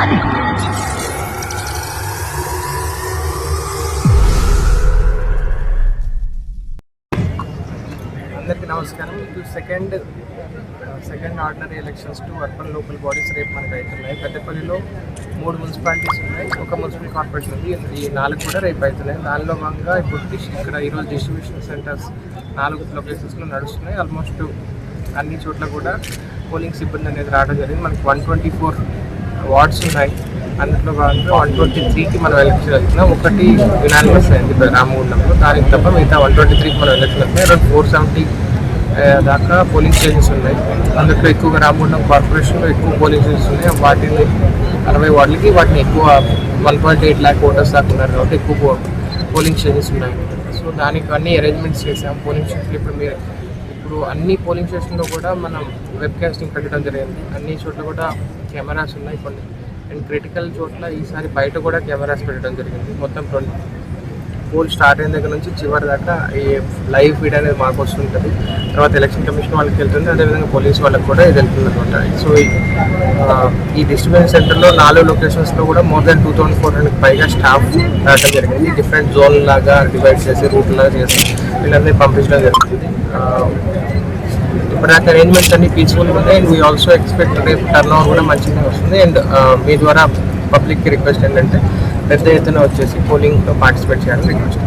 అందరికీ నమస్కారం. ఇటు second second ordinary elections to urban local bodies రేపు మనకు అవుతున్నాయి పెద్దపల్లిలో మూడు మున్సిపాలిటీస్ ఉన్నాయి. ఒక మున్సిపల్ కార్పొరేషన్ ఉంది. ఈ నాలుగు కూడా రేపు అవుతున్నాయి దానిలో భాగంగా ఇప్పుడు ఇక్కడ ఈరోజు డిస్ట్రిబ్యూషన్ సెంటర్స్ నాలుగు లొకేషన్స్లో నడుస్తున్నాయి. ఆల్మోస్ట్ అన్ని చోట్ల కూడా పోలింగ్ సిబ్బంది అనేది రావడం జరిగింది. మనకి వన్ ట్వంటీ ఫోర్ వార్డ్స్ ఉన్నాయి. అందులో భాగంగా వన్ ట్వంటీ త్రీకి మనం ఎలక్షన్ వెళ్తున్నాం ఒకటి యునానిమస్ అయింది రామగుండంలో. దానికి తప్ప మిగతా వన్ ట్వంటీ త్రీకి మనం ఎలక్షన్ వెళ్తున్నాం అరౌండ్ ఫోర్ సెవెంటీ దాకా పోలింగ్ స్టేషన్స్ ఉన్నాయి. అందులో ఎక్కువగా రామగుండం కార్పొరేషన్లో ఎక్కువ పోలింగ్ స్టేషన్స్ ఉన్నాయి. వాటిని అరవై వార్డులకి వాటిని ఎక్కువ one point eight lakh voters దాకా ఉన్నారు కాబట్టి ఎక్కువ పోలింగ్ స్టేషన్స్ ఉన్నాయి. సో దానికి అన్ని అరేంజ్మెంట్స్ చేసాం పోలింగ్ స్టేషన్లు ఇప్పుడు మీరు ఇప్పుడు అన్ని పోలింగ్ స్టేషన్లో కూడా మనం వెబ్కాస్టింగ్ పెట్టడం జరిగింది. అన్ని చోట్ల కూడా కెమెరాస్ ఉన్నాయి కొన్ని. అండ్ క్రిటికల్ చోట్ల ఈసారి బయట కూడా కెమెరాస్ పెట్టడం జరిగింది. మొత్తం ట్వంటీ పోల్ స్టార్ట్ అయిన దగ్గర నుంచి చివరి దాకా ఈ లైవ్ ఫీడ్ అనేది మాకు వస్తుంటుంది. తర్వాత ఎలక్షన్ కమిషన్ వాళ్ళకి వెళ్తుంది. అదేవిధంగా పోలీస్ వాళ్ళకి కూడా ఇది వెళ్తుంది అనమాట సో ఈ, ఈ డిస్ట్రిబ్యూషన్ సెంటర్లో నాలుగు లొకేషన్స్లో కూడా more than two thousand four hundred పైగా స్టాఫ్ రావడం జరిగింది. డిఫరెంట్ జోన్ లాగా డివైడ్ చేసి రూట్ లాగా చేసి వీళ్ళందరినీ పంపించడం జరుగుతుంది. ఇప్పుడు దాకా అరేంజ్మెంట్స్ అన్ని పీస్ఫుల్గా ఉన్నాయి. అండ్ వీ ఆల్సో ఎక్స్పెక్ట్ రేపు టర్న్ ఓవర్ కూడా మంచిగా వస్తుంది. అండ్ మీ ద్వారా పబ్లిక్కి రిక్వెస్ట్ ఏంటంటే పెద్ద ఎత్తున వచ్చేసి పోలింగ్లో పార్టిసిపేట్ చేయాలని రిక్వెస్ట్